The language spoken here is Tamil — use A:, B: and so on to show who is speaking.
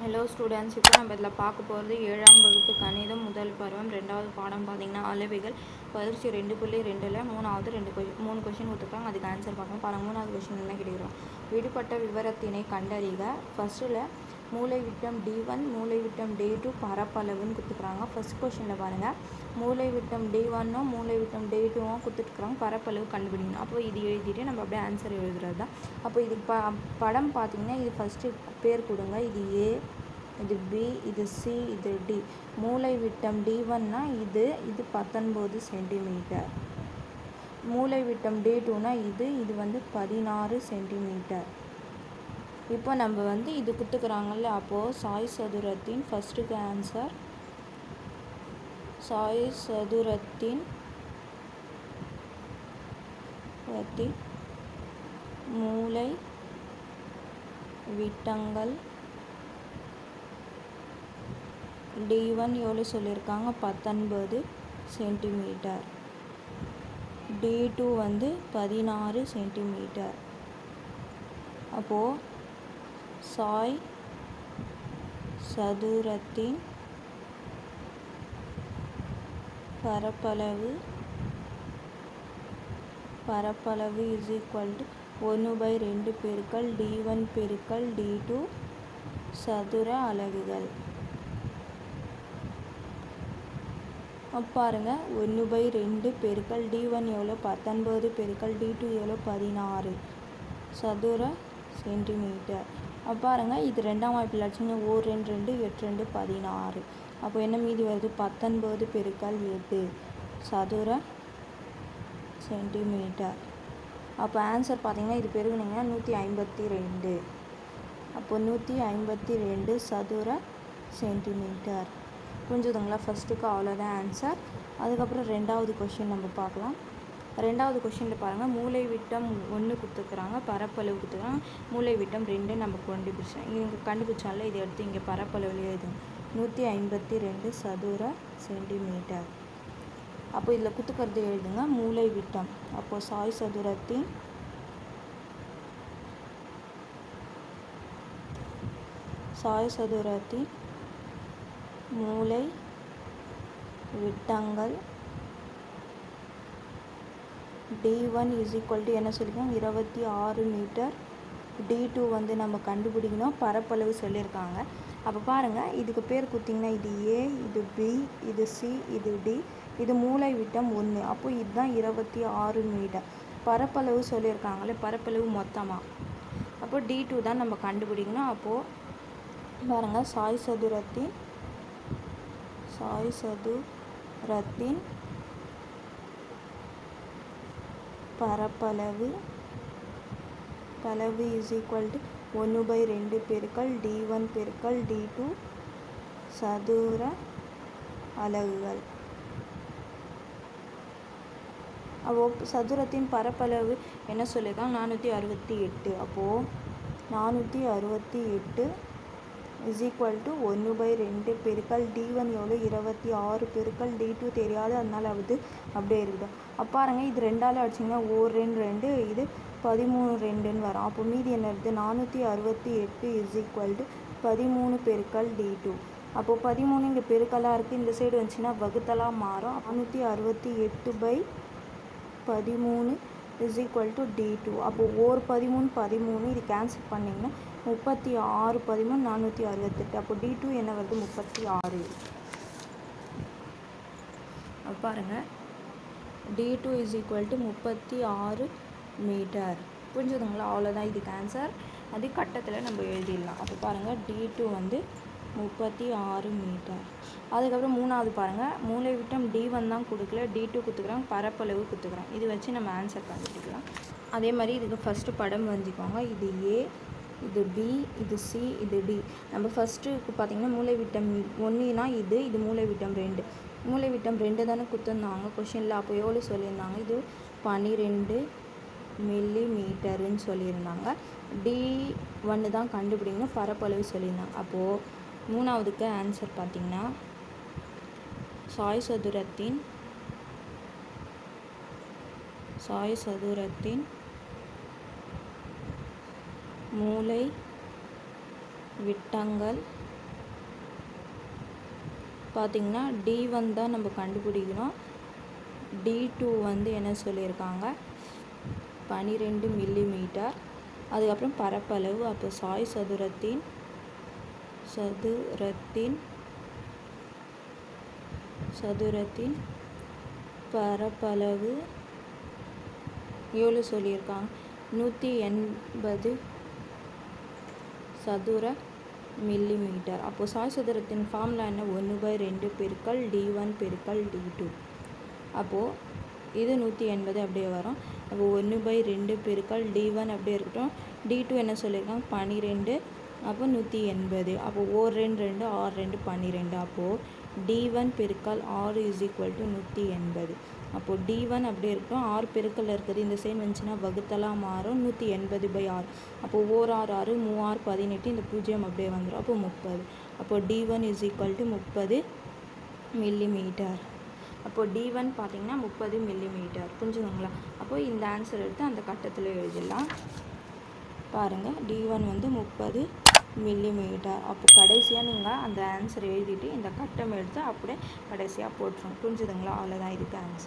A: ஹலோ ஸ்டூடெண்ட்ஸ் இப்போ நம்ம இதில் பார்க்க போகிறது ஏழாம் வகுப்பு கணிதம் முதல் பருவம். ரெண்டாவது பாடம் பார்த்தீங்கன்னா அளவிகள் பயிற்சி ரெண்டு புள்ளி ரெண்டில் மூணாவது ரெண்டு கொஷின் மூணு கொஷின் கொடுத்துருக்காங்க. அதுக்கு ஆன்சர் பார்க்கணும் பாருங்கள் மூணாவது கொஷின் என்ன கேட்டுக்கிறோம்? விடுபட்ட விவரத்தினை கண்டறிக. ஃபஸ்ட்டில் மூளைவிட்டம் டி ஒன் மூளைவிட்டம் டே டி டூ பரப்பளவுன்னு கொடுத்துருக்காங்க. ஃபஸ்ட் கொஷனில் பாருங்கள் மூளைவிட்டம் டி ஒன்னும் மூளைவிட்டம் டே டி டூவும் கொடுத்துருக்குறாங்க. பரப்பளவு கண்டுபிடிக்கணும். அப்போ இது எழுதிட்டு நம்ம அப்படியே ஆன்சர் எழுதுறது தான் அப்போ இது ப படம் பார்த்தீங்கன்னா இது ஃபஸ்ட்டு பேர் கொடுங்க. இது ஏ இது பி இது சி இது டி மூளை விட்டம் டி ஒன்னா இது இது பத்தொன்பது சென்டிமீட்டர். மூளை விட்டம் டி டூனா இது இது வந்து பதினாறு சென்டிமீட்டர். இப்போ நம்ம வந்து இது கொடுத்துக்குறாங்கல்ல அப்போது சாய் சதுரத்தின் ஃபஸ்ட்டுக்கு ஆன்சர் சாய் சதுரத்தின் மூளை விட்டங்கள். டி ஒன் எவ்வளோ சொல்லியிருக்காங்க? பத்தொன்பது சென்டிமீட்டர் டி டூ வந்து பதினாறு சென்டிமீட்டர் அப்போது சாய் சதுரத்தின் பரப்பளவு பரப்பளவு இஸ் ஈக்குவல் டு ஒன்று பை ரெண்டு பெருக்கள் டி ஒன் பெருக்கள் டி டூ சதுர அலகுகள். பாருங்க ஒன்று பை ரெண்டு பெருக்கள் டி ஒன் எவ்வளோ பத்தொன்பது பெருக்கள் டி டூ எவ்வளோ பதினாறு சதுர சென்டிமீட்டர் பாருங்கள் பாருங்க இது ரெண்டாம் வாய்ப்பில் அடிச்சிங்கன்னா ஓர் ரெண்டு ரெண்டு எட்டு ரெண்டு பதினாறு. அப்போ என்ன மீதி வருது? பத்தொன்பது பெருக்கல் எட்டு. சதுர சென்டிமீட்டர் அப்போ ஆன்சர் பார்த்தீங்கன்னா இது பெருகுனீங்கன்னா நூற்றி ஐம்பத்தி ரெண்டு. அப்போ நூற்றி ஐம்பத்தி ரெண்டு சதுர சென்டிமீட்டர் புரிஞ்சுதுங்களா? ஃபஸ்ட்டுக்கு அவ்வளோதான் ஆன்சர் அதுக்கப்புறம் ரெண்டாவது கொஷின் நம்ம பார்க்கலாம். ரெண்டாவது கொஷினில் பாருங்கள் மூளை விட்டம் ஒன்று கொடுத்துருக்குறாங்க பரப்பளவு கொடுத்துருக்காங்க மூளை விட்டம் ரெண்டு நம்ம கண்டுபிடிச்சோம். இங்கே கண்டுபிடிச்சால இதை எடுத்து இங்கே பரப்பளவில் எழுதுங்க. நூற்றி ஐம்பத்தி ரெண்டு சதுர சென்டிமீட்டர் அப்போ இதில் குத்துக்கிறது எழுதுங்க. மூளை விட்டம். அப்போது சாய் சதுரத்தின் சாய் சதுரத்தின் மூளை விட்டங்கள் D one is equal to என்ன சொல்லியிருக்கோம் இருபத்தி ஆறு மீட்டர். டி டூ வந்து நம்ம கண்டுபிடிக்கணும். பரப்பளவு சொல்லியிருக்காங்க அப்போ பாருங்கள் இதுக்கு பேர் கொடுத்திங்கன்னா இது ஏ இது பி இது சி இது டி இது மூளை விட்டம் ஒன்று அப்போ இதுதான் இருபத்தி ஆறு மீட்டர். பரப்பளவு சொல்லியிருக்காங்களே பரப்பளவு மொத்தமாக அப்போ டி டூ தான் நம்ம கண்டுபிடிக்கணும். அப்போது பாருங்கள் சாய் சதுரத்தின் சாய் சதுரத்தின் பரப்பளவு பளவு இஸ் ஈக்குவல் டு ஒன்று பை ரெண்டு பெருக்கள் டி ஒன் பெருக்கள் டி டூ சதுர அலகுகள். அப்போ சதுரத்தின் பரப்பளவு என்ன சொல்லியிருக்காங்க நானூற்றி அறுபத்தி எட்டு. அப்போது நானூற்றி அறுபத்தி எட்டு இஸ் ஈக்குவல் டு ஒன்று பை ரெண்டு பெருக்கல் டி ஒன் எவ்வளோ இருபத்தி ஆறு பெருக்கல் டி டூ தெரியாது. அதனால் அது அப்படியே இருக்குது அப்போ பாருங்க இது ரெண்டால் அடிச்சிங்கன்னா ஒரு ரெண்டு ரெண்டு இது பதிமூணு ரெண்டுன்னு வரும். அப்போ மீதி என்ன இருக்குது நானூற்றி அறுபத்தி எட்டு இஸ் ஈக்குவல் டு பதிமூணு பெருக்கல் டி டூ அப்போது பதிமூணு இங்கே பெருக்கலாக இருக்குது இந்த சைடு வந்துச்சுன்னா வகுத்தலாக மாறும். நானூற்றி அறுபத்தி எட்டு பை பதிமூணு is equal to D two அப்போது ஒரு பதிமூணு பதிமூணு இது கேன்சல் பண்ணிங்கன்னா முப்பத்தி ஆறு பதிமூணு நானூற்றி அறுபத்தெட்டு. அப்போ டி டூ என்ன வருது? முப்பத்தி ஆறு. பாருங்கள் D two is equal to முப்பத்தி ஆறு மீட்டர் புரிஞ்சுதுங்களா? அவ்வளோதான் இதுக்கு ஆன்சர் அது கட்டத்தில் நம்ம எழுதிடலாம். அப்போ பாருங்கள் டி டூ வந்து முப்பத்தி ஆறு மீட்டர் அதுக்கப்புறம் மூணாவது பாருங்கள் மூளை விட்டம் டி ஒன் தான் கொடுக்கல. டி டூ கொடுத்துக்குறாங்க பரப்பளவு கொடுத்துக்குறோம் இது வச்சு நம்ம ஆன்சர் கண்டுபிடிக்கலாம். அதே மாதிரி இதுக்கு ஃபஸ்ட்டு படம் வரைஞ்சிக்கோங்க இது ஏ இது பி இது சி இது டி நம்ம ஃபஸ்ட்டு பார்த்தீங்கன்னா மூளை விட்டம் ஒன்றுனா இது இது மூளை விட்டம் ரெண்டு. மூளை விட்டம் ரெண்டு தானே கொடுத்துருந்தாங்க கொஷினில் அப்போ எவ்வளோ சொல்லியிருந்தாங்க? இது பன்னிரெண்டு மில்லி மீட்டருன்னு சொல்லியிருந்தாங்க. டி ஒன்று தான் கண்டுபிடிக்கணும். பரப்பளவு சொல்லியிருந்தாங்க. அப்போது மூணாவதுக்கு ஆன்சர் பார்த்திங்கன்னா சாய் சதுரத்தின் சாய் சதுரத்தின் மூளை விட்டங்கள். பார்த்தீங்கன்னா டி ஒன் தான் நம்ம கண்டுபிடிக்கணும் டி டூ வந்து என்ன சொல்லியிருக்காங்க? பனிரெண்டு மில்லி மீட்டர் அதுக்கப்புறம் பரப்பளவு அப்போ சாய் சதுரத்தின் சதுரத்தின் சதுரத்தின் பரப்பளவு. எவ்வளோ சொல்லியிருக்காங்க. நூற்றி எண்பது சதுர மில்லி மீட்டர் அப்போது சாய் சதுரத்தின் ஃபார்முலா என்ன? ஒன்று பை ரெண்டு பெருக்கல் டி ஒன் பெருக்கல் டி டூ அப்போது இது நூற்றி எண்பது அப்படியே வரும். அப்போ ஒன்று பை ரெண்டு பெருக்கல் டி ஒன் அப்படியே இருக்கட்டும். டி டூ என்ன சொல்லியிருக்காங்க? பன்னிரெண்டு அப்போ நூற்றி எண்பது. அப்போது ஓர் ரெண்டு ரெண்டு ஆறு ரெண்டு பன்னிரெண்டு அப்போது டி ஒன் பெருக்கல் ஆறு இஸ் ஈக்குவல் டு நூற்றி எண்பது. அப்போது டி ஒன் அப்படியே இருக்கும். ஆறு பெருக்கல் இருக்குது இந்த சைடு வந்துச்சுன்னா வகுத்தலாம் மாறும். நூற்றி எண்பது பை ஆறு. அப்போது ஓர் ஆறு ஆறு மூவாறு பதினெட்டு இந்த பூஜ்ஜியம் அப்படியே வந்துடும் அப்போ முப்பது. அப்போது D one is equal to முப்பது மில்லி மீட்டர் அப்போது டி ஒன் பார்த்தீங்கன்னா முப்பது மில்லி மீட்டர் புரிஞ்சுதுங்களா? அப்போது இந்த ஆன்சர் எடுத்து அந்த கட்டத்தில் எழுதிடலாம். பாருங்கள் டி ஒன் வந்து முப்பது மில்லி மீட்டர் அப்போ கடைசியாக நீங்கள் அந்த ஆன்சர் எழுதிட்டு இந்த கட்டம் எடுத்து அப்படியே கடைசியாக போட்டுரும் புரிஞ்சுதுங்களா? அவ்வளோதான் இதுக்கு ஆன்சர்